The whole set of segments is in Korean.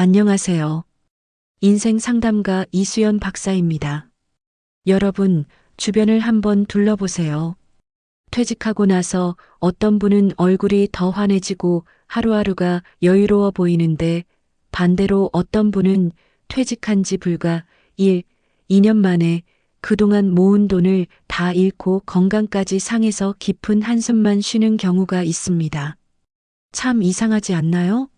안녕하세요. 인생 상담가 이수연 박사입니다. 여러분, 주변을 한번 둘러보세요. 퇴직하고 나서 어떤 분은 얼굴이 더 환해지고 하루하루가 여유로워 보이는데 반대로 어떤 분은 퇴직한 지 불과 1, 2년 만에 그동안 모은 돈을 다 잃고 건강까지 상해서 깊은 한숨만 쉬는 경우가 있습니다. 참 이상하지 않나요?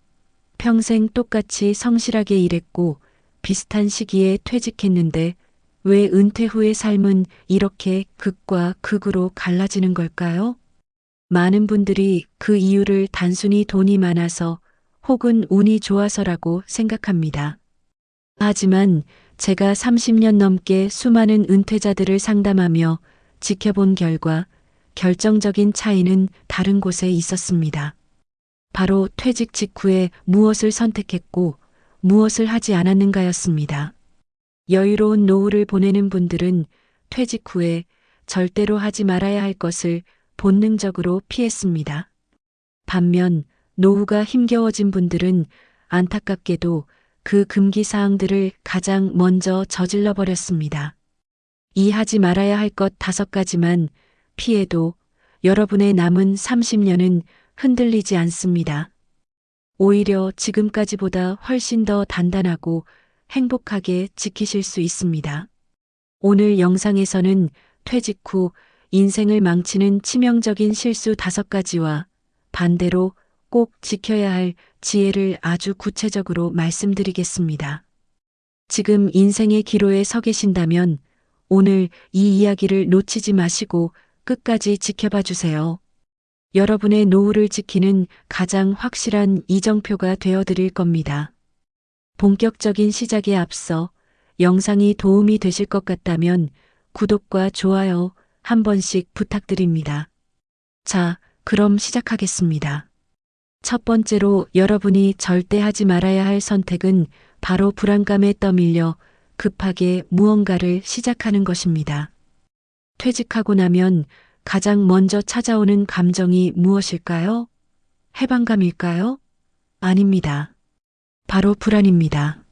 평생 똑같이 성실하게 일했고 비슷한 시기에 퇴직했는데 왜 은퇴 후의 삶은 이렇게 극과 극으로 갈라지는 걸까요? 많은 분들이 그 이유를 단순히 돈이 많아서 혹은 운이 좋아서라고 생각합니다. 하지만 제가 30년 넘게 수많은 은퇴자들을 상담하며 지켜본 결과 결정적인 차이는 다른 곳에 있었습니다. 바로 퇴직 직후에 무엇을 선택했고 무엇을 하지 않았는가였습니다. 여유로운 노후를 보내는 분들은 퇴직 후에 절대로 하지 말아야 할 것을 본능적으로 피했습니다. 반면 노후가 힘겨워진 분들은 안타깝게도 그 금기 사항들을 가장 먼저 저질러 버렸습니다. 이 하지 말아야 할 것 다섯 가지만 피해도 여러분의 남은 30년은 흔들리지 않습니다. 오히려 지금까지보다 훨씬 더 단단하고 행복하게 지키실 수 있습니다. 오늘 영상에서는 퇴직 후 인생을 망치는 치명적인 실수 다섯 가지와 반대로 꼭 지켜야 할 지혜를 아주 구체적으로 말씀드리겠습니다. 지금 인생의 기로에 서 계신다면 오늘 이 이야기를 놓치지 마시고 끝까지 지켜봐 주세요. 여러분의 노후를 지키는 가장 확실한 이정표가 되어 드릴 겁니다. 본격적인 시작에 앞서 영상이 도움이 되실 것 같다면 구독과 좋아요 한 번씩 부탁드립니다. 자, 그럼 시작하겠습니다. 첫 번째로 여러분이 절대 하지 말아야 할 선택은 바로 불안감에 떠밀려 급하게 무언가를 시작하는 것입니다. 퇴직하고 나면 가장 먼저 찾아오는 감정이 무엇일까요? 해방감일까요? 아닙니다. 바로 불안입니다.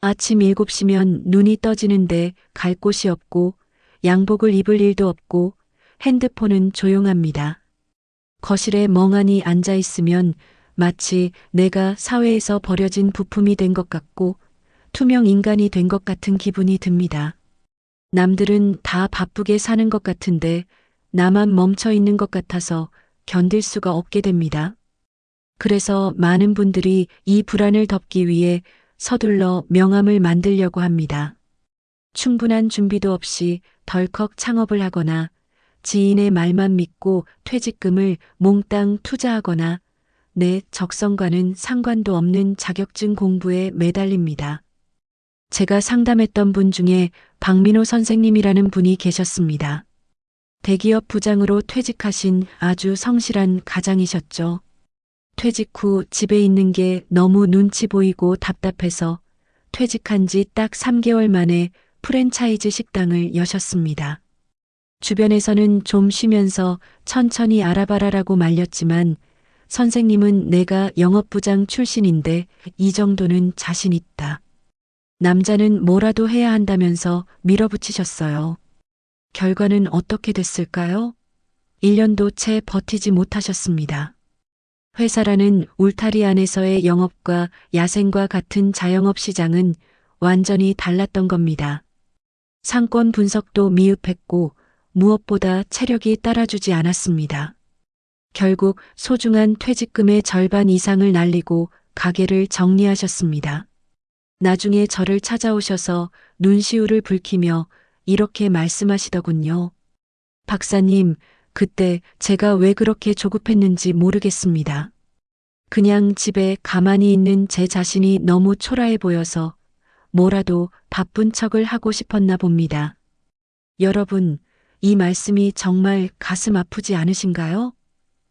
아침 7시면 눈이 떠지는데 갈 곳이 없고 양복을 입을 일도 없고 핸드폰은 조용합니다. 거실에 멍하니 앉아 있으면 마치 내가 사회에서 버려진 부품이 된 것 같고 투명 인간이 된 것 같은 기분이 듭니다. 남들은 다 바쁘게 사는 것 같은데 나만 멈춰 있는 것 같아서 견딜 수가 없게 됩니다. 그래서 많은 분들이 이 불안을 덮기 위해 서둘러 명함을 만들려고 합니다. 충분한 준비도 없이 덜컥 창업을 하거나 지인의 말만 믿고 퇴직금을 몽땅 투자하거나 내 적성과는 상관도 없는 자격증 공부에 매달립니다. 제가 상담했던 분 중에 박민호 선생님이라는 분이 계셨습니다. 대기업 부장으로 퇴직하신 아주 성실한 가장이셨죠. 퇴직 후 집에 있는 게 너무 눈치 보이고 답답해서 퇴직한 지 딱 3개월 만에 프랜차이즈 식당을 여셨습니다. 주변에서는 좀 쉬면서 천천히 알아봐라라고 말렸지만 선생님은 내가 영업부장 출신인데 이 정도는 자신 있다. 남자는 뭐라도 해야 한다면서 밀어붙이셨어요. 결과는 어떻게 됐을까요? 1년도 채 버티지 못하셨습니다. 회사라는 울타리 안에서의 영업과 야생과 같은 자영업 시장은 완전히 달랐던 겁니다. 상권 분석도 미흡했고 무엇보다 체력이 따라주지 않았습니다. 결국 소중한 퇴직금의 절반 이상을 날리고 가게를 정리하셨습니다. 나중에 저를 찾아오셔서 눈시울을 붉히며 이렇게 말씀하시더군요. 박사님, 그때 제가 왜 그렇게 조급했는지 모르겠습니다. 그냥 집에 가만히 있는 제 자신이 너무 초라해 보여서 뭐라도 바쁜 척을 하고 싶었나 봅니다. 여러분, 이 말씀이 정말 가슴 아프지 않으신가요?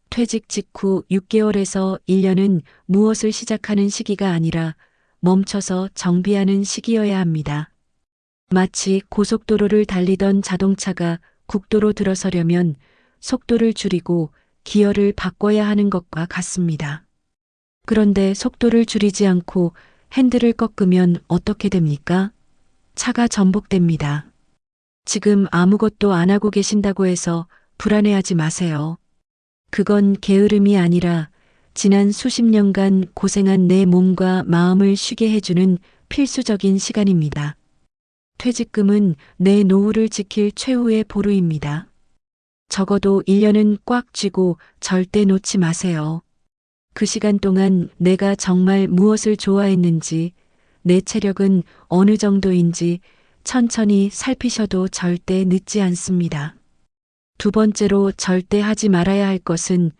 퇴직 직후 6개월에서 1년은 무엇을 시작하는 시기가 아니라 멈춰서 정비하는 시기여야 합니다. 마치 고속도로를 달리던 자동차가 국도로 들어서려면 속도를 줄이고 기어를 바꿔야 하는 것과 같습니다. 그런데 속도를 줄이지 않고 핸들을 꺾으면 어떻게 됩니까? 차가 전복됩니다. 지금 아무것도 안 하고 계신다고 해서 불안해하지 마세요. 그건 게으름이 아니라 지난 수십 년간 고생한 내 몸과 마음을 쉬게 해주는 필수적인 시간입니다. 퇴직금은 내 노후를 지킬 최후의 보루입니다. 적어도 1년은 꽉 쥐고 절대 놓지 마세요. 그 시간 동안 내가 정말 무엇을 좋아했는지, 내 체력은 어느 정도인지 천천히 살피셔도 절대 늦지 않습니다. 두 번째로 절대 하지 말아야 할 것은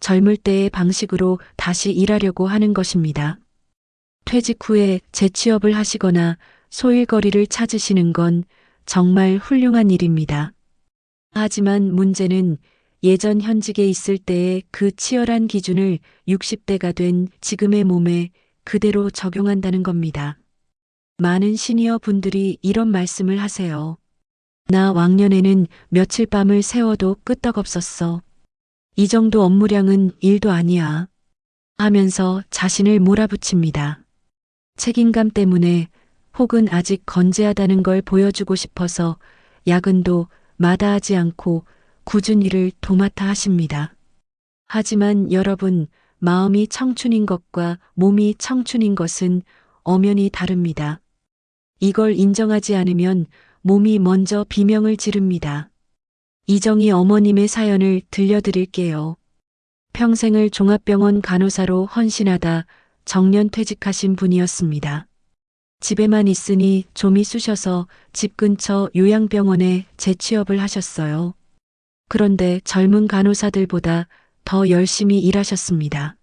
젊을 때의 방식으로 다시 일하려고 하는 것입니다. 퇴직 후에 재취업을 하시거나 소일거리를 찾으시는 건 정말 훌륭한 일입니다. 하지만 문제는 예전 현직에 있을 때의 그 치열한 기준을 60대가 된 지금의 몸에 그대로 적용한다는 겁니다. 많은 시니어 분들이 이런 말씀을 하세요. 나 왕년에는 며칠 밤을 새워도 끄떡없었어. 이 정도 업무량은 일도 아니야. 하면서 자신을 몰아붙입니다. 책임감 때문에 혹은 아직 건재하다는 걸 보여주고 싶어서 야근도 마다하지 않고 굳은 일을 도맡아 하십니다. 하지만 여러분, 마음이 청춘인 것과 몸이 청춘인 것은 엄연히 다릅니다. 이걸 인정하지 않으면 몸이 먼저 비명을 지릅니다. 이정희 어머님의 사연을 들려드릴게요. 평생을 종합병원 간호사로 헌신하다 정년 퇴직하신 분이었습니다. 집에만 있으니 좀이 쑤셔서 집 근처 요양병원에 재취업을 하셨어요. 그런데 젊은 간호사들보다 더 열심히 일하셨습니다.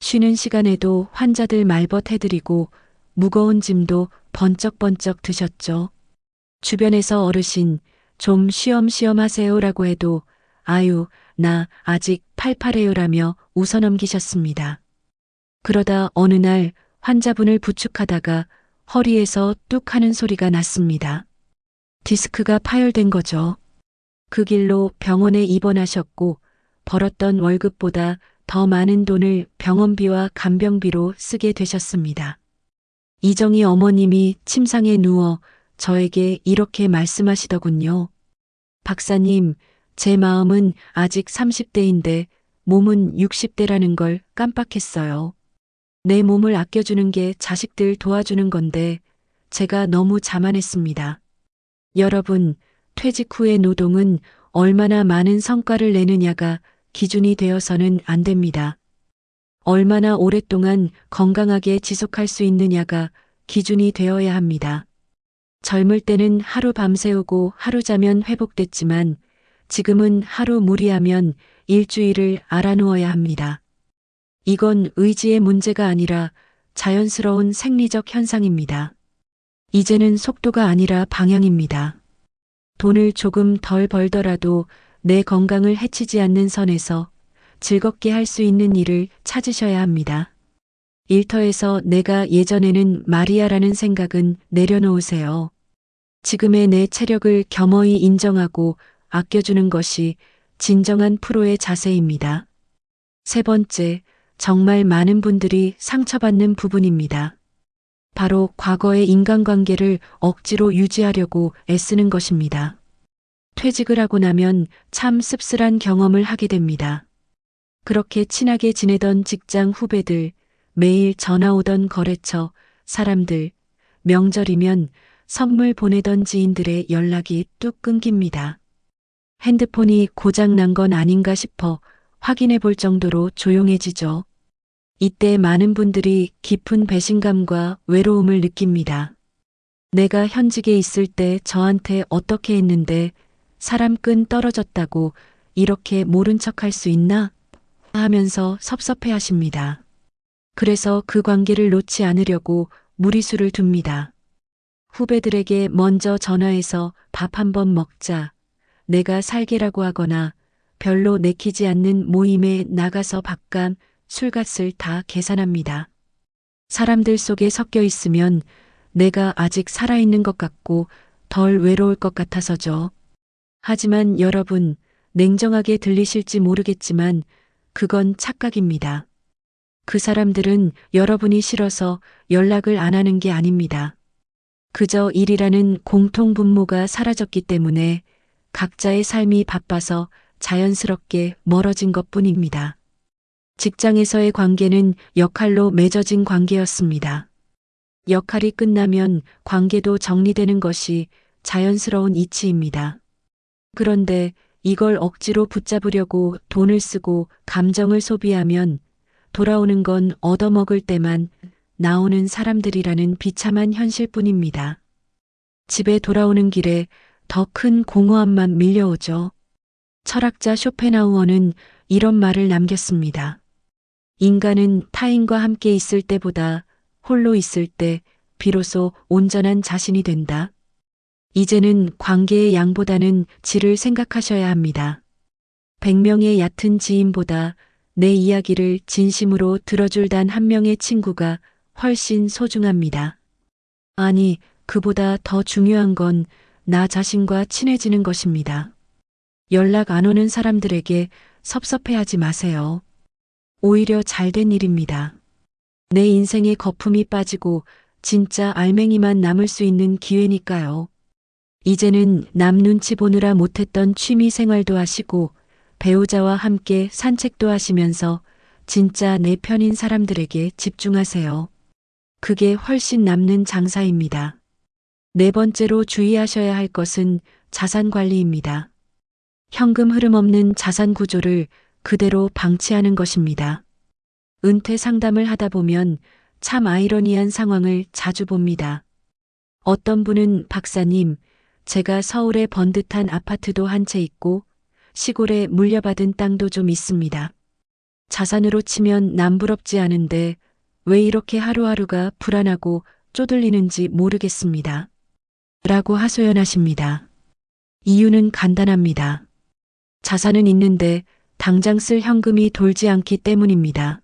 쉬는 시간에도 환자들 말벗 해드리고 무거운 짐도 번쩍번쩍 드셨죠. 주변에서 어르신 좀 쉬엄쉬엄 하세요라고 해도 아유, 나 아직 팔팔해요라며 웃어넘기셨습니다. 그러다 어느 날 환자분을 부축하다가 허리에서 뚝 하는 소리가 났습니다. 디스크가 파열된 거죠. 그 길로 병원에 입원하셨고 벌었던 월급보다 더 많은 돈을 병원비와 간병비로 쓰게 되셨습니다. 이정희 어머님이 침상에 누워 저에게 이렇게 말씀하시더군요. 박사님, 제 마음은 아직 30대인데 몸은 60대라는 걸 깜빡했어요. 내 몸을 아껴주는 게 자식들 도와주는 건데 제가 너무 자만했습니다. 여러분, 퇴직 후의 노동은 얼마나 많은 성과를 내느냐가 기준이 되어서는 안 됩니다. 얼마나 오랫동안 건강하게 지속할 수 있느냐가 기준이 되어야 합니다. 젊을 때는 하루 밤새우고 하루 자면 회복됐지만 지금은 하루 무리하면 일주일을 알아누워야 합니다. 이건 의지의 문제가 아니라 자연스러운 생리적 현상입니다. 이제는 속도가 아니라 방향입니다. 돈을 조금 덜 벌더라도 내 건강을 해치지 않는 선에서 즐겁게 할 수 있는 일을 찾으셔야 합니다. 일터에서 내가 예전에는 마리아라는 생각은 내려놓으세요. 지금의 내 체력을 겸허히 인정하고 아껴주는 것이 진정한 프로의 자세입니다. 세 번째, 정말 많은 분들이 상처받는 부분입니다. 바로 과거의 인간관계를 억지로 유지하려고 애쓰는 것입니다. 퇴직을 하고 나면 참 씁쓸한 경험을 하게 됩니다. 그렇게 친하게 지내던 직장 후배들, 매일 전화 오던 거래처, 사람들, 명절이면 선물 보내던 지인들의 연락이 뚝 끊깁니다. 핸드폰이 고장 난 건 아닌가 싶어 확인해 볼 정도로 조용해지죠. 이때 많은 분들이 깊은 배신감과 외로움을 느낍니다. 내가 현직에 있을 때 저한테 어떻게 했는데 사람 끈 떨어졌다고 이렇게 모른 척 할 수 있나? 하면서 섭섭해 하십니다. 그래서 그 관계를 놓지 않으려고 무리수를 둡니다. 후배들에게 먼저 전화해서 밥 한번 먹자. 내가 살게라고 하거나 별로 내키지 않는 모임에 나가서 밥값, 술값을 다 계산합니다. 사람들 속에 섞여 있으면 내가 아직 살아있는 것 같고 덜 외로울 것 같아서죠. 하지만 여러분, 냉정하게 들리실지 모르겠지만 그건 착각입니다. 그 사람들은 여러분이 싫어서 연락을 안 하는 게 아닙니다. 그저 일이라는 공통 분모가 사라졌기 때문에 각자의 삶이 바빠서 자연스럽게 멀어진 것 뿐입니다. 직장에서의 관계는 역할로 맺어진 관계였습니다. 역할이 끝나면 관계도 정리되는 것이 자연스러운 이치입니다. 그런데 이걸 억지로 붙잡으려고 돈을 쓰고 감정을 소비하면 돌아오는 건 얻어먹을 때만 나오는 사람들이라는 비참한 현실뿐입니다. 집에 돌아오는 길에 더 큰 공허함만 밀려오죠. 철학자 쇼펜하우어는 이런 말을 남겼습니다. 인간은 타인과 함께 있을 때보다 홀로 있을 때 비로소 온전한 자신이 된다. 이제는 관계의 양보다는 질을 생각하셔야 합니다. 100명의 얕은 지인보다 내 이야기를 진심으로 들어줄 단 한 명의 친구가 훨씬 소중합니다. 아니, 그보다 더 중요한 건 나 자신과 친해지는 것입니다. 연락 안 오는 사람들에게 섭섭해하지 마세요. 오히려 잘 된 일입니다. 내 인생에 거품이 빠지고 진짜 알맹이만 남을 수 있는 기회니까요. 이제는 남 눈치 보느라 못했던 취미 생활도 하시고 배우자와 함께 산책도 하시면서 진짜 내 편인 사람들에게 집중하세요. 그게 훨씬 남는 장사입니다. 네 번째로 주의하셔야 할 것은 자산 관리입니다. 현금 흐름 없는 자산 구조를 그대로 방치하는 것입니다. 은퇴 상담을 하다 보면 참 아이러니한 상황을 자주 봅니다. 어떤 분은 박사님, 제가 서울에 번듯한 아파트도 한 채 있고 시골에 물려받은 땅도 좀 있습니다. 자산으로 치면 남부럽지 않은데 왜 이렇게 하루하루가 불안하고 쪼들리는지 모르겠습니다. 라고 하소연하십니다. 이유는 간단합니다. 자산은 있는데 당장 쓸 현금이 돌지 않기 때문입니다.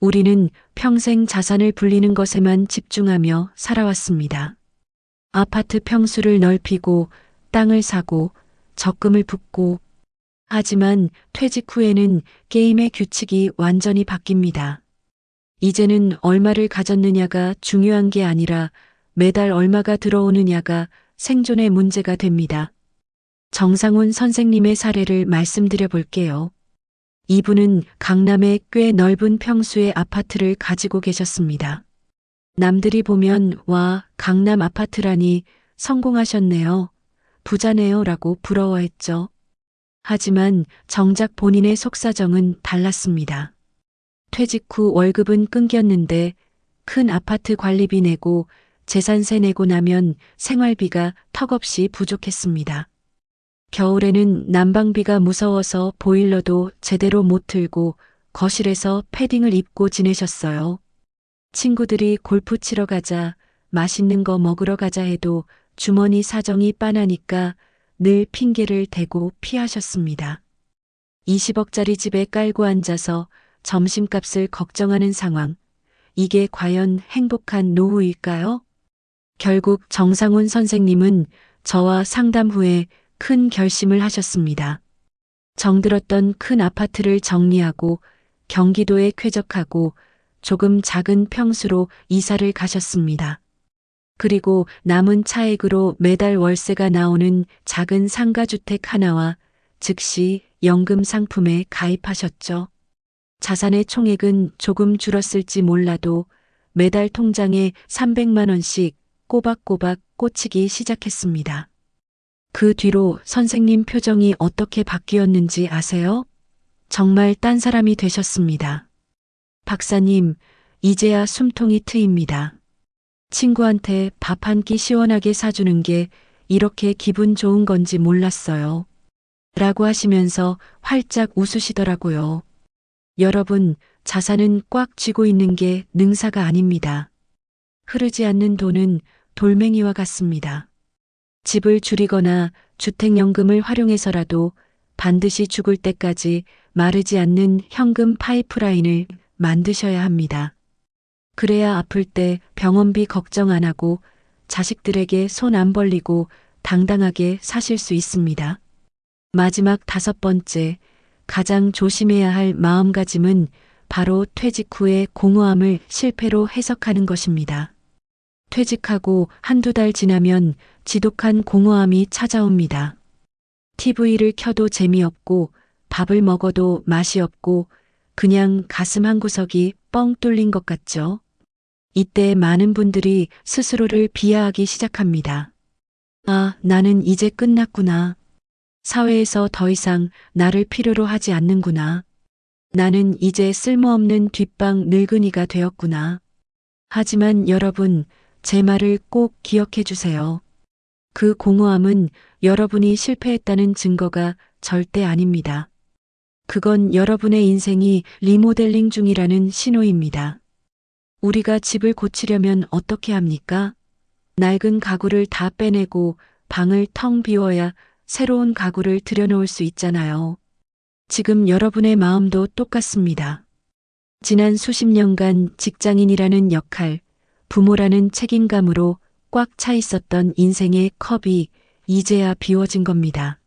우리는 평생 자산을 불리는 것에만 집중하며 살아왔습니다. 아파트 평수를 넓히고 땅을 사고 적금을 붓고 하지만 퇴직 후에는 게임의 규칙이 완전히 바뀝니다. 이제는 얼마를 가졌느냐가 중요한 게 아니라 매달 얼마가 들어오느냐가 생존의 문제가 됩니다. 정상훈 선생님의 사례를 말씀드려 볼게요. 이분은 강남의 꽤 넓은 평수의 아파트를 가지고 계셨습니다. 남들이 보면 와, 강남 아파트라니 성공하셨네요. 부자네요 라고 부러워했죠. 하지만 정작 본인의 속사정은 달랐습니다. 퇴직 후 월급은 끊겼는데 큰 아파트 관리비 내고 재산세 내고 나면 생활비가 턱없이 부족했습니다. 겨울에는 난방비가 무서워서 보일러도 제대로 못 틀고 거실에서 패딩을 입고 지내셨어요. 친구들이 골프 치러 가자, 맛있는 거 먹으러 가자 해도 주머니 사정이 빤하니까 늘 핑계를 대고 피하셨습니다. 20억짜리 집에 깔고 앉아서 점심값을 걱정하는 상황. 이게 과연 행복한 노후일까요? 결국 정상훈 선생님은 저와 상담 후에 큰 결심을 하셨습니다. 정들었던 큰 아파트를 정리하고 경기도에 쾌적하고 조금 작은 평수로 이사를 가셨습니다. 그리고 남은 차액으로 매달 월세가 나오는 작은 상가주택 하나와 즉시 연금 상품에 가입하셨죠. 자산의 총액은 조금 줄었을지 몰라도 매달 통장에 300만 원씩 꼬박꼬박 꽂히기 시작했습니다. 그 뒤로 선생님 표정이 어떻게 바뀌었는지 아세요? 정말 딴 사람이 되셨습니다. 박사님, 이제야 숨통이 트입니다. 친구한테 밥 한 끼 시원하게 사주는 게 이렇게 기분 좋은 건지 몰랐어요. 라고 하시면서 활짝 웃으시더라고요. 여러분, 자산은 꽉 쥐고 있는 게 능사가 아닙니다. 흐르지 않는 돈은 돌멩이와 같습니다. 집을 줄이거나 주택연금을 활용해서라도 반드시 죽을 때까지 마르지 않는 현금 파이프라인을 만드셔야 합니다. 그래야 아플 때 병원비 걱정 안 하고 자식들에게 손 안 벌리고 당당하게 사실 수 있습니다. 마지막 다섯 번째, 가장 조심해야 할 마음가짐은 바로 퇴직 후의 공허함을 실패로 해석하는 것입니다. 퇴직하고 한두 달 지나면 지독한 공허함이 찾아옵니다. TV를 켜도 재미없고 밥을 먹어도 맛이 없고 그냥 가슴 한 구석이 뻥 뚫린 것 같죠? 이때 많은 분들이 스스로를 비하하기 시작합니다. 아, 나는 이제 끝났구나. 사회에서 더 이상 나를 필요로 하지 않는구나. 나는 이제 쓸모없는 뒷방 늙은이가 되었구나. 하지만 여러분, 제 말을 꼭 기억해 주세요. 그 공허함은 여러분이 실패했다는 증거가 절대 아닙니다. 그건 여러분의 인생이 리모델링 중이라는 신호입니다. 우리가 집을 고치려면 어떻게 합니까? 낡은 가구를 다 빼내고 방을 텅 비워야 새로운 가구를 들여놓을 수 있잖아요. 지금 여러분의 마음도 똑같습니다. 지난 수십 년간 직장인이라는 역할, 부모라는 책임감으로 꽉 차 있었던 인생의 컵이 이제야 비워진 겁니다.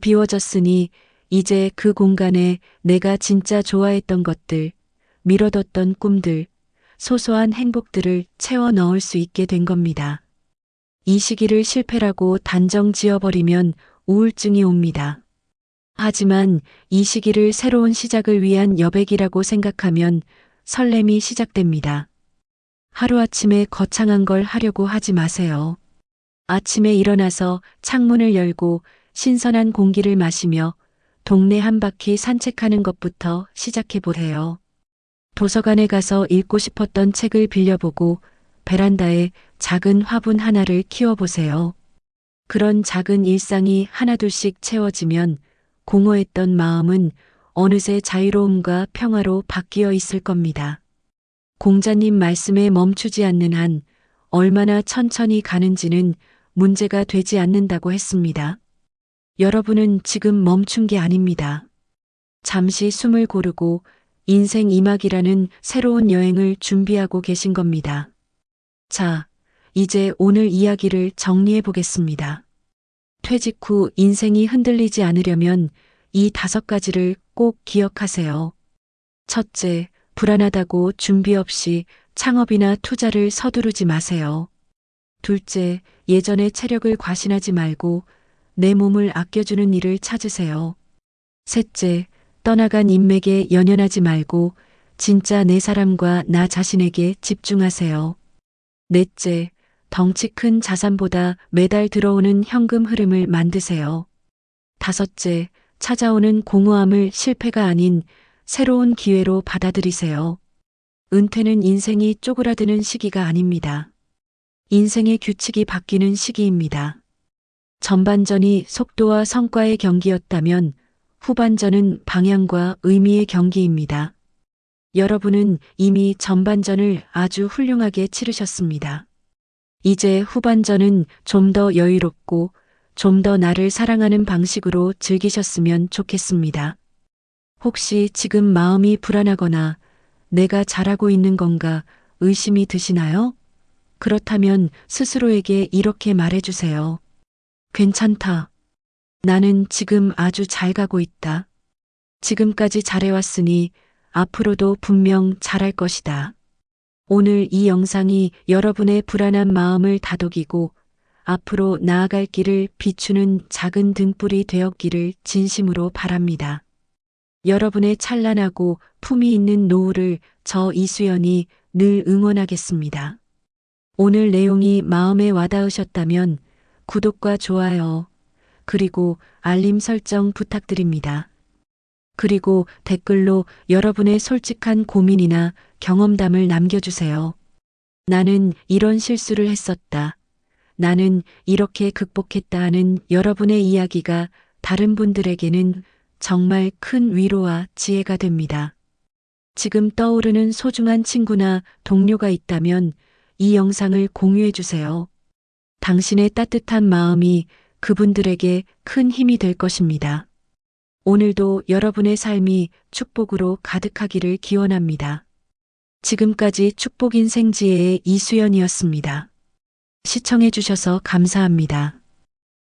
비워졌으니 이제 그 공간에 내가 진짜 좋아했던 것들, 미뤄뒀던 꿈들, 소소한 행복들을 채워 넣을 수 있게 된 겁니다. 이 시기를 실패라고 단정 지어버리면 우울증이 옵니다. 하지만 이 시기를 새로운 시작을 위한 여백이라고 생각하면 설렘이 시작됩니다. 하루아침에 거창한 걸 하려고 하지 마세요. 아침에 일어나서 창문을 열고 신선한 공기를 마시며 동네 한 바퀴 산책하는 것부터 시작해 보세요. 도서관에 가서 읽고 싶었던 책을 빌려보고 베란다에 작은 화분 하나를 키워보세요. 그런 작은 일상이 하나둘씩 채워지면 공허했던 마음은 어느새 자유로움과 평화로 바뀌어 있을 겁니다. 공자님 말씀에 멈추지 않는 한 얼마나 천천히 가는지는 문제가 되지 않는다고 했습니다. 여러분은 지금 멈춘 게 아닙니다. 잠시 숨을 고르고 인생 이막이라는 새로운 여행을 준비하고 계신 겁니다. 자, 이제 오늘 이야기를 정리해 보겠습니다. 퇴직 후 인생이 흔들리지 않으려면 이 다섯 가지를 꼭 기억하세요. 첫째, 불안하다고 준비 없이 창업이나 투자를 서두르지 마세요. 둘째, 예전의 체력을 과신하지 말고 내 몸을 아껴주는 일을 찾으세요. 셋째, 떠나간 인맥에 연연하지 말고 진짜 내 사람과 나 자신에게 집중하세요. 넷째, 덩치 큰 자산보다 매달 들어오는 현금 흐름을 만드세요. 다섯째, 찾아오는 공허함을 실패가 아닌 새로운 기회로 받아들이세요. 은퇴는 인생이 쪼그라드는 시기가 아닙니다. 인생의 규칙이 바뀌는 시기입니다. 전반전이 속도와 성과의 경기였다면 후반전은 방향과 의미의 경기입니다. 여러분은 이미 전반전을 아주 훌륭하게 치르셨습니다. 이제 후반전은 좀 더 여유롭고 좀 더 나를 사랑하는 방식으로 즐기셨으면 좋겠습니다. 혹시 지금 마음이 불안하거나 내가 잘하고 있는 건가 의심이 드시나요? 그렇다면 스스로에게 이렇게 말해주세요. 괜찮다. 나는 지금 아주 잘 가고 있다. 지금까지 잘해왔으니 앞으로도 분명 잘할 것이다. 오늘 이 영상이 여러분의 불안한 마음을 다독이고 앞으로 나아갈 길을 비추는 작은 등불이 되었기를 진심으로 바랍니다. 여러분의 찬란하고 품이 있는 노후를 저 이수연이 늘 응원하겠습니다. 오늘 내용이 마음에 와닿으셨다면 구독과 좋아요, 그리고 알림 설정 부탁드립니다. 그리고 댓글로 여러분의 솔직한 고민이나 경험담을 남겨주세요. 나는 이런 실수를 했었다. 나는 이렇게 극복했다 하는 여러분의 이야기가 다른 분들에게는 정말 큰 위로와 지혜가 됩니다. 지금 떠오르는 소중한 친구나 동료가 있다면 이 영상을 공유해 주세요. 당신의 따뜻한 마음이 그분들에게 큰 힘이 될 것입니다. 오늘도 여러분의 삶이 축복으로 가득하기를 기원합니다. 지금까지 축복인 생지혜의 이수연이었습니다. 시청해 주셔서 감사합니다.